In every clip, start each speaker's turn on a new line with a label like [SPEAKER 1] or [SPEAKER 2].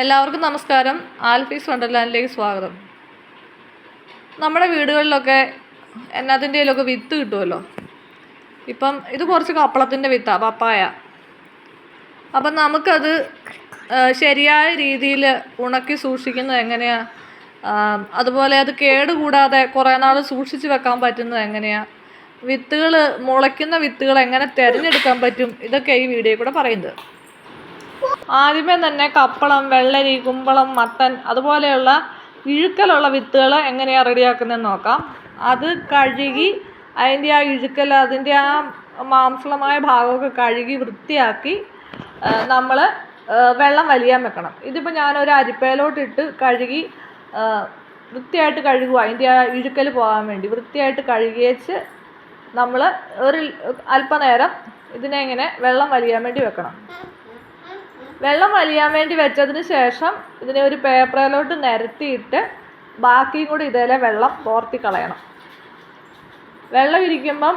[SPEAKER 1] എല്ലാവർക്കും നമസ്കാരം. ആൽഫീസ് വണ്ടർലാൻഡിലേക്ക് സ്വാഗതം. നമ്മുടെ വീടുകളിലൊക്കെ എന്നതിന്റെയിലൊക്കെ വിത്ത് കിട്ടുമല്ലോ ഇപ്പം ഇത് കുറച്ച് കപ്പളത്തിന്റെ വിത്താണ് പപ്പായ. അപ്പം നമുക്കത് ശരിയായ രീതിയിൽ ഉണക്കി സൂക്ഷിക്കുന്നത് എങ്ങനെയാണ് അതുപോലെ അത് കേടുകൂടാതെ കുറേ നാൾ സൂക്ഷിച്ച് വെക്കാൻ പറ്റുന്നത് എങ്ങനെയാണ് വിത്തുകൾ മുളയ്ക്കുന്ന വിത്തുകൾ എങ്ങനെ തിരഞ്ഞെടുക്കാൻ പറ്റും? ഇതൊക്കെ ഈ വീഡിയോ കൂടെ പറയുന്നത്. ആദ്യമേ തന്നെ കപ്പളം വെള്ളരി കുമ്പളം മത്തൻ അതുപോലെയുള്ള ഇഴുക്കലുള്ള വിത്തുകൾ എങ്ങനെയാണ് റെഡിയാക്കുന്നതെന്ന് നോക്കാം. അത് കഴുകി അതിന്റെ ആ ഇഴുക്കൽ അതിന്റെ ആ മാംസളമായ ഭാഗമൊക്കെ കഴുകി വൃത്തിയാക്കി നമ്മൾ വെള്ളം വലിയാൻ വെക്കണം. ഇതിപ്പോൾ ഞാനൊരു അരിപ്പയിലോട്ടിട്ട് കഴുകി വൃത്തിയായിട്ട് കഴുകുക അതിന്റെ ആ ഇഴുക്കൽ പോകാൻ വേണ്ടി വൃത്തിയായിട്ട് കഴുകിയേച്ച് നമ്മൾ ഒരു അല്പനേരം ഇതിനെ ഇങ്ങനെ വെള്ളം വലിയാൻ വേണ്ടി വെക്കണം. വെള്ളം വലിയാൻ വേണ്ടി വെച്ചതിന് ശേഷം ഇതിനെ ഒരു പേപ്പറിലോട്ട് നിരത്തിയിട്ട് ബാക്കിയും കൂടി ഇതേലെ വെള്ളം തോർത്തി കളയണം. വെള്ളം ഇരിക്കുമ്പം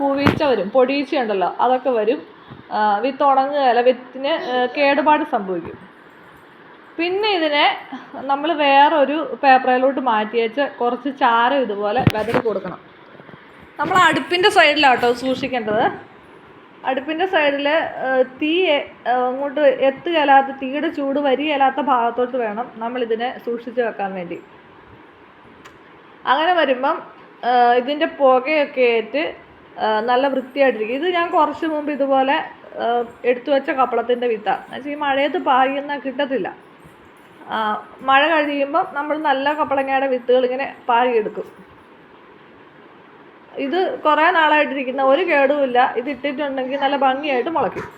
[SPEAKER 1] കൂവീച്ച വരും. പൊടിയീച്ച ഉണ്ടല്ലോ അതൊക്കെ വരും. വിത്ത് ഉണങ്ങുകയല്ല വിത്തിന് കേടുപാട് സംഭവിക്കും. പിന്നെ ഇതിനെ നമ്മൾ വേറൊരു പേപ്പറിലോട്ട് മാറ്റി വെച്ച് കുറച്ച് ചാരം ഇതുപോലെ വിതറി കൊടുക്കണം. നമ്മൾ അടുപ്പിന്റെ സൈഡിലാട്ടോ സൂക്ഷിക്കേണ്ടത്. അടുപ്പിന്റെ സൈഡിൽ തീ അങ്ങോട്ട് എത്തുകയല്ലാത്ത തീയുടെ ചൂട് വരികയല്ലാത്ത ഭാഗത്തോട്ട് വേണം നമ്മളിതിനെ സൂക്ഷിച്ച് വെക്കാൻ വേണ്ടി. അങ്ങനെ വരുമ്പം ഇതിന്റെ പുകയൊക്കെ ഏറ്റ് നല്ല വൃത്തിയായിട്ടിരിക്കും. ഇത് ഞാൻ കുറച്ച് മുമ്പ് ഇതുപോലെ എടുത്തു വെച്ച കപ്പളത്തിന്റെ എന്നുവെച്ചാൽ ഈ മഴയത്ത് പായുന്ന കിട്ടത്തില്ല. മഴ കഴിയുമ്പം നമ്മൾ നല്ല കപ്പളങ്ങയുടെ വിത്തുകൾ ഇങ്ങനെ പാകിയെടുക്കും ഇത് കുറേ നാളായിട്ടിരിക്കുന്ന ഒരു കേടുമില്ല. ഇത് ഇട്ടിട്ടുണ്ടെങ്കിൽ നല്ല ഭംഗിയായിട്ട് മുളയ്ക്കും.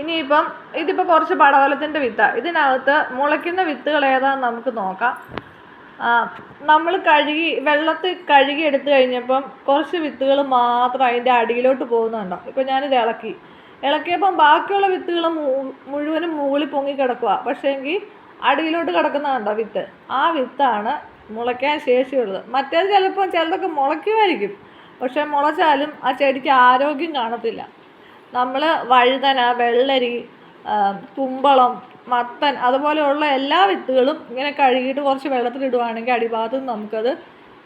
[SPEAKER 1] ഇനിയിപ്പം ഇതിപ്പോൾ കുറച്ച് പടവലത്തിന്റെ വിത്താണ് ഇതിനകത്ത് മുളയ്ക്കുന്ന വിത്തുകൾ ഏതാണെന്ന് നമുക്ക് നോക്കാം. നമ്മൾ കഴുകി വെള്ളത്തിൽ കഴുകി എടുത്തു കഴിഞ്ഞപ്പം കുറച്ച് വിത്തുകൾ മാത്രം അതിന്റെ അടിയിലോട്ട് പോകുന്നുണ്ടോ? ഇപ്പം ഞാനിത് ഇളക്കി. ഇളക്കിയപ്പം ബാക്കിയുള്ള വിത്തുകൾ മുഴുവനും മുകളിൽ പൊങ്ങി കിടക്കുക പക്ഷേങ്കിൽ അടിയിലോട്ട് കിടക്കുന്നതുണ്ടോ വിത്ത്? ആ വിത്താണ് മുളയ്ക്കാൻ ശേഷിയുള്ളത്. മറ്റേത് ചിലപ്പോൾ ചിലതൊക്കെ മുളയ്ക്കുമായിരിക്കും. പക്ഷെ മുളച്ചാലും ആ ചെടിക്ക് ആരോഗ്യം കാണത്തില്ല. നമ്മൾ വഴുതന വെള്ളരി തുമ്പളം മത്തൻ അതുപോലെയുള്ള എല്ലാ വിത്തുകളും ഇങ്ങനെ കഴുകിയിട്ട് കുറച്ച് വെള്ളത്തിലിടുവാണെങ്കിൽ അടിഭാഗത്ത് നമുക്കത്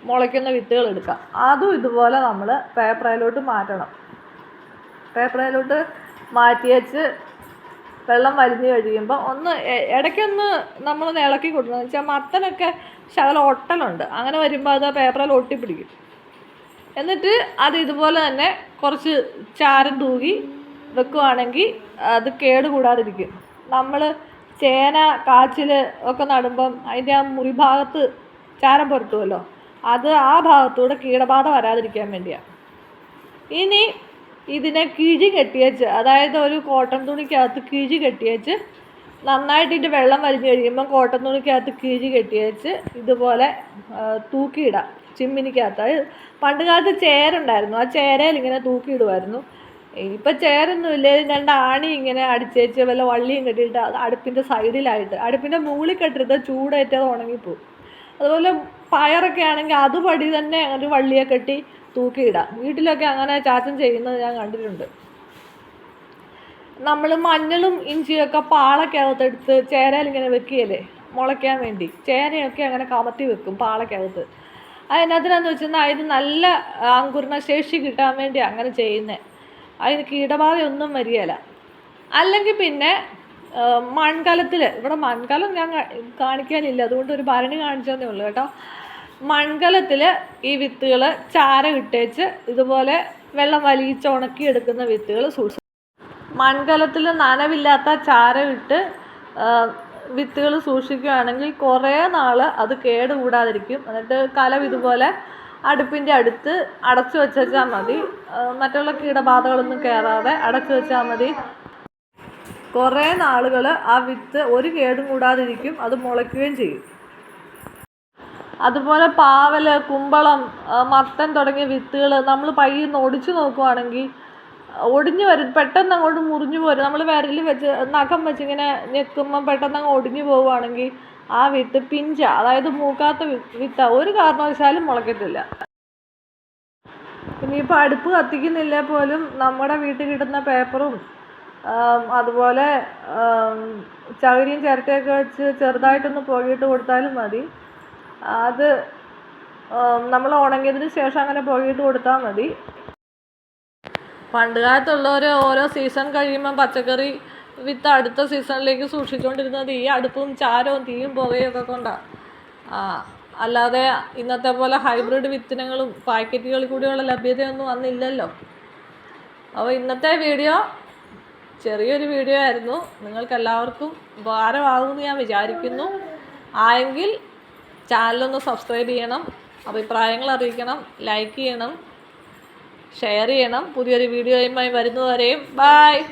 [SPEAKER 1] മുളയ്ക്കുന്ന വിത്തുകൾ എടുക്കാം. അതും ഇതുപോലെ നമ്മൾ പേപ്പറയിലോട്ട് മാറ്റണം. പേപ്പറയിലോട്ട് മാറ്റി വെച്ച് വെള്ളം വരുതി കഴിയുമ്പോൾ ഒന്ന് ഇടയ്ക്കൊന്ന് നമ്മളൊന്ന് ഇളക്കി കൊടുക്കണം. എന്ന് വെച്ചാൽ മത്തനൊക്കെ ശകലം ഒട്ടലുണ്ട്. അങ്ങനെ വരുമ്പോൾ അത് പേപ്പറിൽ ഒട്ടിപ്പിടിക്കും. എന്നിട്ട് അത് ഇതുപോലെ തന്നെ കുറച്ച് ചാരം തൂകി വെക്കുവാണെങ്കിൽ അത് കേടുകൂടാതിരിക്കും നമ്മൾ ചേന കാച്ചിൽ ഒക്കെ നടുമ്പം അതിന്റെ ആ മുറിഭാഗത്ത് ചാരം പുരട്ടുമല്ലോ അത് ആ ഭാഗത്തൂടെ കീടബാധ വരാതിരിക്കാൻ വേണ്ടിയാണ് ഇനി ഇതിനെ കിഴി കെട്ടിയേച്ച് അതായത് ഒരു കോട്ടൺ തുണിക്കകത്ത് കിഴി കെട്ടിയേച്ച് നന്നായിട്ട് ഇതിന്റെ വെള്ളം വലിഞ്ഞു കഴിയുമ്പോൾ കോട്ടൺ തുണിക്കകത്ത് കിഴി കെട്ടിയേച്ച് ഇതുപോലെ തൂക്കിയിടാം. ചിമ്മിനിക്കകത്ത്. അത് പണ്ട് കാലത്ത് ചേരുണ്ടായിരുന്നു. ആ ചേരയിൽ ഇങ്ങനെ തൂക്കിയിടുമായിരുന്നു. ഇപ്പം ചേരൊന്നുമില്ല രണ്ട് ആണി ഇങ്ങനെ അടിച്ചേച്ച് വല്ല വള്ളിയും കെട്ടിയിട്ട് അടുപ്പിന്റെ സൈഡിലായിട്ട് അടുപ്പിന്റെ മുകളിൽ കെട്ടരുത് ചൂടേറ്റത് ഉണങ്ങിപ്പോവും. അതുപോലെ പയറൊക്കെ ആണെങ്കിൽ അതുപടി തന്നെ ഒരു വള്ളിയെ കെട്ടി തൂക്കിയിടാം. വീട്ടിലൊക്കെ അങ്ങനെ ചാച്ചൻ ചെയ്യുന്നത് ഞാൻ കണ്ടിട്ടുണ്ട്. നമ്മൾ മഞ്ഞളും ഇഞ്ചിയൊക്കെ പാളക്കകത്തെടുത്ത് ചേരയിൽ ഇങ്ങനെ വെക്കുകയല്ലേ? മുളയ്ക്കാൻ വേണ്ടി. ചേരയൊക്കെ അങ്ങനെ കമത്തി വെക്കും പാളക്കകത്ത്. അതിനകത്തിനാന്ന് വെച്ചാൽ അതിന് നല്ല അങ്കുരണ ശേഷി കിട്ടാൻ വേണ്ടി അങ്ങനെ ചെയ്യുന്നത് അതിന് കീടബാധയൊന്നും വരികയില്ല അല്ലെങ്കിൽ പിന്നെ മൺകലത്തിൽ ഇവിടെ മൺകലം ഞാൻ കാണിക്കാനില്ല. അതുകൊണ്ട് ഒരു ഭരണി കാണിച്ചതേ ഉള്ളൂ കേട്ടോ. മൺകലത്തിൽ ഈ വിത്തുകൾ ചാര ഇട്ടേച്ച് ഇതുപോലെ വെള്ളം വലിയിച്ച് ഉണക്കി എടുക്കുന്ന വിത്തുകൾ സൂക്ഷിച്ചു മൺകലത്തിൽ നനവില്ലാത്ത ചാര ഇട്ട് വിത്തുകൾ സൂക്ഷിക്കുകയാണെങ്കിൽ കുറേ നാൾ അത് കേടുകൂടാതിരിക്കും. എന്നിട്ട് കലം ഇതുപോലെ അടുപ്പിന്റെ അടുത്ത് അടച്ചു വെച്ചാൽ മതി. മറ്റുള്ള കീടബാധകളൊന്നും കയറാതെ അടച്ചു വെച്ചാൽ മതി. കുറേ നാളുകൾ ആ വിത്ത് ഒരു കേടും കൂടാതിരിക്കും. അത് മുളയ്ക്കുകയും ചെയ്യും. അതുപോലെ പാവൽ കുമ്പളം മത്തൻ തുടങ്ങിയ വിത്തുകൾ നമ്മൾ പയ്യൊന്ന് ഒടിച്ചു നോക്കുവാണെങ്കിൽ ഒടിഞ്ഞു വരും. പെട്ടെന്ന് അങ്ങോട്ട് മുറിഞ്ഞു പോരും. നമ്മൾ വിരൽ വെച്ച് നഖം വെച്ചിങ്ങനെ ഞെക്കുമ്പം പെട്ടെന്ന് അങ്ങ് ഒടിഞ്ഞു പോവുകയാണെങ്കിൽ ആ വിത്ത് പിഞ്ച അതായത് മൂക്കാത്ത വിത്ത. ഒരു കാരണവശാലും മുളയ്ക്കത്തില്ല. ഇനിയിപ്പോൾ അടുപ്പ് കത്തിക്കുന്നില്ല പോലും നമ്മുടെ വീട്ടിൽ കിട്ടുന്ന പേപ്പറും അതുപോലെ ചകിരിയും ചിരട്ടയൊക്കെ വെച്ച് ചെറുതായിട്ടൊന്ന് പുകയിട്ട് കൊടുത്താലും മതി. അത് നമ്മൾ ഉണങ്ങിയതിന് ശേഷം അങ്ങനെ പുകയിട്ട് കൊടുത്താൽ മതി. പണ്ട് കാലത്തുള്ളവർ ഓരോ സീസൺ കഴിയുമ്പം പച്ചക്കറി വിത്ത് അടുത്ത സീസണിലേക്ക് സൂക്ഷിച്ചുകൊണ്ടിരുന്നത് ഈ അടുപ്പും ചാരവും തീയും പുകയും ഒക്കെ കൊണ്ടാണ് അല്ലാതെ ഇന്നത്തെ പോലെ ഹൈബ്രിഡ് വിത്തിനങ്ങളും പാക്കറ്റുകളിൽ കൂടിയുള്ള ലഭ്യതയൊന്നും അന്നില്ലല്ലോ അപ്പോൾ ഇന്നത്തെ വീഡിയോ ചെറിയൊരു വീഡിയോ ആയിരുന്നു. നിങ്ങൾക്കെല്ലാവർക്കും ഉപകാരമാകുമെന്ന് ഞാൻ വിചാരിക്കുന്നു. ആയെങ്കിൽ ചാനലൊന്ന് സബ്സ്ക്രൈബ് ചെയ്യണം അഭിപ്രായങ്ങൾ അറിയിക്കണം ലൈക്ക് ചെയ്യണം ഷെയർ ചെയ്യണം. പുതിയൊരു വീഡിയോയുമായി വരുന്നതുവരെയും ബായ്